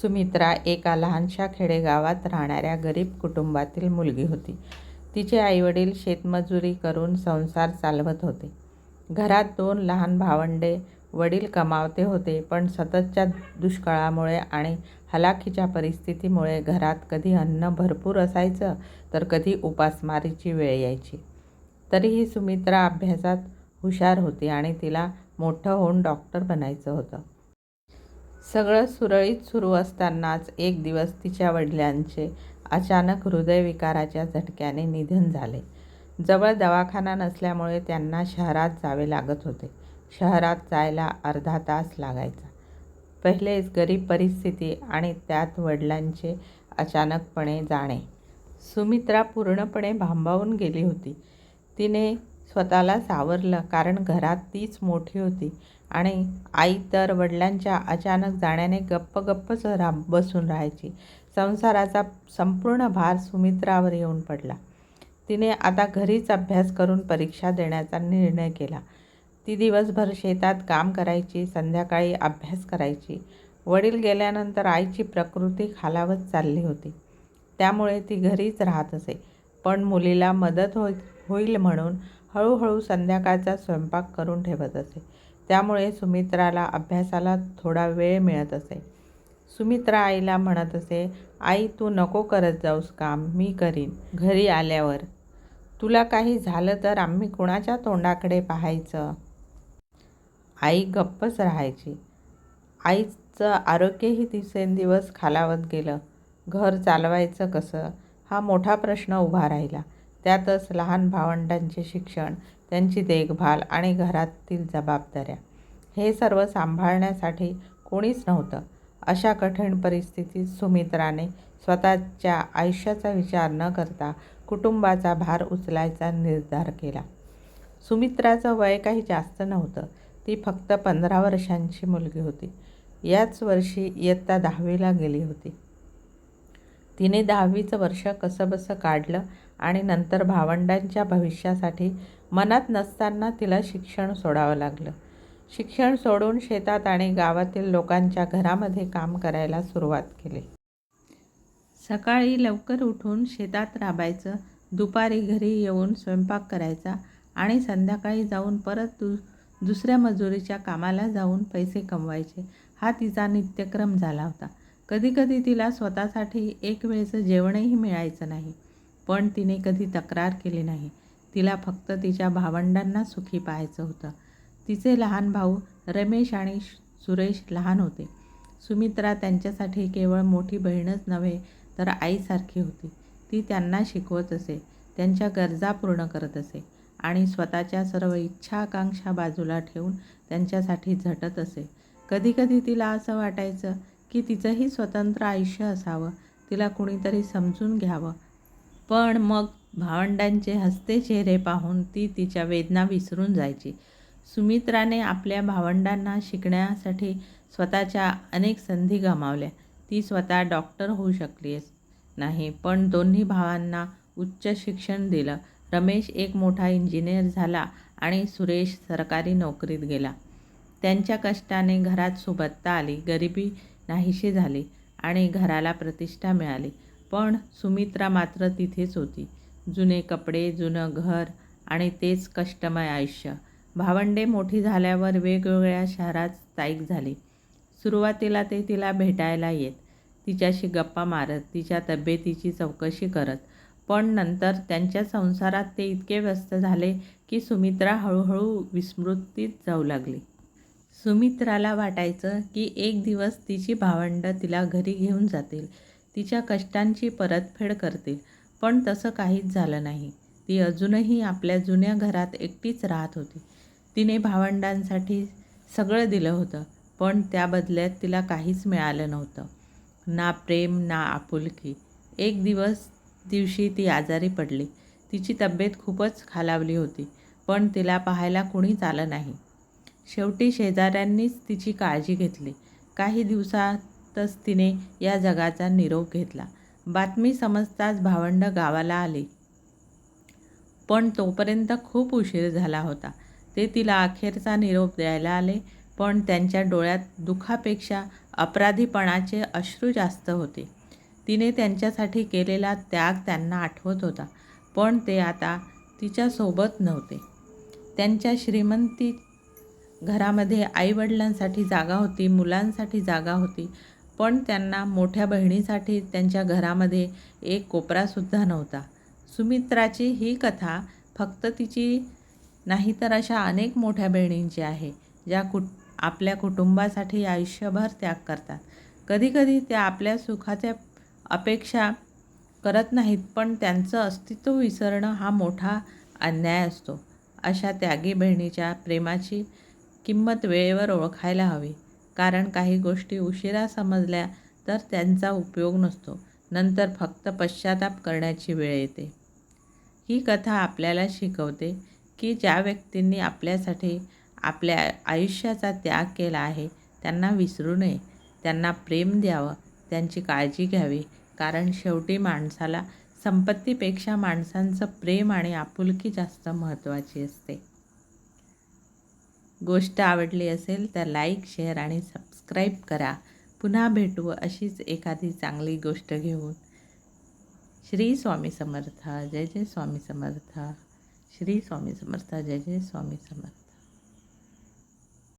सुमित्रा एका लहानशा खेडेगावात राहणाऱ्या गरीब कुटुंबातील मुलगी होती. तिचे आईवडील शेतमजुरी करून संसार चालवत होते. घरात दोन लहान भावंडे. वडील कमावते होते, पण सततच्या दुष्काळामुळे आणि हलाखीच्या परिस्थितीमुळे घरात कधी अन्न भरपूर असायचं, तर कधी उपासमारीची वेळ यायची. तरीही सुमित्रा अभ्यासात हुशार होती आणि तिला मोठं होऊन डॉक्टर बनायचं होतं. सगळं सुरळीत सुरू असतानाच एक दिवस तिच्या वडिलांचे अचानक हृदयविकाराच्या झटक्याने निधन झाले. जवळ दवाखाना नसल्यामुळे त्यांना शहरात जावे लागत होते. शहरात जायला अर्धा तास लागायचा. पहिलेच गरीब परिस्थिती आणि त्यात वडिलांचे अचानकपणे जाणे. सुमित्रा पूर्णपणे भांबावून गेली होती. तिने स्वतःला सावरलं, कारण घरात तीच मोठी होती आणि आई तर वडिलांच्या अचानक जाण्याने गप्प-गप्पच बसून राहायची. संसाराचा संपूर्ण भार सुमित्रावर येऊन पडला. तिने आता घरीच अभ्यास करून परीक्षा देण्याचा निर्णय केला. ती दिवसभर शेतात काम करायची, संध्याकाळी अभ्यास करायची. वडील गेल्यानंतर आईची प्रकृती खालावत चालली होती. त्यामुळे ती घरीच राहत असे, पण मुलीला मदत होईल म्हणून हळूहळू संध्याकाळचा स्वयंपाक करून ठेवत असे. त्यामुळे सुमित्राला अभ्यासाला थोडा वेळ मिळत असे. सुमित्रा आईला म्हणत असे, "आई, तू नको करत जाऊस काम, मी करीन घरी आल्यावर. तुला काही झालं तर आम्ही कुणाच्या तोंडाकडे पाहायचं? " आई गप्पच राहायची. आईचं आरोग्यही दिवसेंदिवस खालावत गेलं. घर चालवायचं कसं, हा मोठा प्रश्न उभा राहिला. त्यातच लहान भावंडांचे शिक्षण, त्यांची देखभाल आणि घरातील जबाबदाऱ्या, हे सर्व सांभाळण्यासाठी कोणीच नव्हतं. अशा कठीण परिस्थितीत सुमित्राने स्वतःच्या आयुष्याचा विचार न करता कुटुंबाचा भार उचलायचा निर्धार केला. सुमित्राचं वय काही जास्त नव्हतं. ती फक्त पंधरा वर्षांची मुलगी होती. याच वर्षी इयत्ता दहावीला गेली होती. तिने दहावीचं वर्ष कसंबसं काढलं आणि नंतर भावंडांच्या भविष्यासाठी मनात नसताना तिला शिक्षण सोडावं लागलं. शिक्षण सोडून शेतात आणि गावातील लोकांच्या घरामध्ये काम करायला सुरुवात केली. सकाळी लवकर उठून शेतात राबायचं, दुपारी घरी येऊन स्वयंपाक करायचा आणि संध्याकाळी जाऊन परत दु दुसऱ्या मजुरीच्या कामाला जाऊन पैसे कमवायचे, हा तिचा नित्यक्रम झाला होता. कधीकधी तिला स्वतःसाठी एक वेळचं जेवणही मिळायचं नाही, पण तिने कधी तक्रार केली नाही. तिला फक्त तिच्या भावंडांना सुखी पाहायचं होतं. तिचे लहान भाऊ रमेश आणि सुरेश लहान होते. सुमित्रा त्यांच्यासाठी केवळ मोठी बहीणच नव्हे, तर आईसारखी होती. ती त्यांना शिकवत असे, त्यांच्या गरजा पूर्ण करत असे आणि स्वतःच्या सर्व इच्छा-आकांक्षा बाजूला ठेवून त्यांच्यासाठी झटत असे. कधीकधी तिला असं वाटायचं की तिचंही स्वतंत्र आयुष्य असावं, तिला कुणीतरी समजून घ्यावं. पण मग भावंडांचे हसते चेहरे पाहून ती तिच्या वेदना विसरून जायची. सुमित्राने आपल्या भावंडांना शिकण्यासाठी स्वतःच्या अनेक संधी गमावल्या. ती स्वतः डॉक्टर होऊ शकली नाही, पण दोन्ही भावांना उच्च शिक्षण दिलं. रमेश एक मोठा इंजिनियर झाला आणि सुरेश सरकारी नोकरीत गेला. त्यांच्या कष्टाने घरात सुबत्ता आली, गरिबी नाहीशे झाले आणि घराला प्रतिष्ठा मिळाली. पण सुमित्रा मात्र तिथेच होती. जुने कपडे, जुनं घर आणि तेच कष्टमय आयुष्य. भावंडे मोठी झाल्यावर वेगवेगळ्या शहरात स्थायिक झाले सुरुवातीला ते तिला भेटायला येत, तिच्याशी गप्पा मारत, तिच्या तब्येतीची चौकशी करत. पण नंतर त्यांच्या संसारात ते इतके व्यस्त झाले की सुमित्रा हळूहळू विस्मृतीत जाऊ लागली. सुमित्राला वाटायचं की एक दिवस तिची भावंडं तिला घरी घेऊन जातील, तिच्या कष्टांची परतफेड करतील. पण तसं काहीच झालं नाही. ती अजूनही आपल्या जुन्या घरात एकटीच राहत होती. तिने भावंडांसाठी सगळं दिलं होतं, पण त्या बदल्यात तिला काहीच मिळालं नव्हतं. ना प्रेम, ना आपुलकी. एक दिवस दिवशी ती आजारी पडली. तिची तब्येत खूपच खालावली होती, पण तिला पाहायला कुणीच आलं नाही. शेवटी शेजाऱ्यांनीच तिची काळजी घेतली. काही दिवसातच तिने या जगाचा निरोप घेतला. बातमी समजताच भावंड गावाला आली. पण तोपर्यंत खूप उशीर झाला होता. ते तिला अखेरचा निरोप द्यायला आले, पण त्यांच्या डोळ्यात दुःखापेक्षा अपराधीपणाचे अश्रू जास्त होते तिने त्यांच्यासाठी केलेला त्याग त्यांना आठवत होता पण ते आता तिच्यासोबत नव्हते त्यांच्या श्रीमंती घरामध्ये आईवडिलांसाठी जागा होती मुलांसाठी जागा होती पण त्यांना मोठ्या बहिणीसाठी त्यांच्या घरामध्ये एक कोपरासुद्धा नव्हता. सुमित्राची ही कथा फक्त तिची नाही तर अशा अनेक मोठ्या बहिणींची आहे ज्या कुट आपल्या कुटुंबासाठी आयुष्यभर त्याग करतात. कधीकधी त्या आपल्या सुखाच्या अपेक्षा करत नाहीत पण त्यांचं अस्तित्व विसरणं हा मोठा अन्याय असतो. अशा त्यागी बहिणीच्या प्रेमाची किंमत वेळेवर ओळखायला हवी. कारण काही गोष्टी उशिरा समजल्या तर त्यांचा उपयोग नसतो. नंतर फक्त पश्चाताप करण्याची वेळ येते. ही कथा आपल्याला शिकवते की ज्या व्यक्तींनी आपल्यासाठी आपल्या आयुष्याचा त्याग केला आहे त्यांना विसरू नये. त्यांना प्रेम द्यावं. त्यांची काळजी घ्यावी. कारण शेवटी माणसाला संपत्तीपेक्षा माणसांचं प्रेम आणि आपुलकी जास्त महत्त्वाची असते. गोष्ट आवडली असेल तर लाईक शेअर आणि सबस्क्राईब करा. पुन्हा भेटू अशीच एखादी चांगली गोष्ट घेऊन. श्री स्वामी समर्थ. जय जय स्वामी समर्थ. श्री स्वामी समर्थ. जय जय स्वामी समर्थ.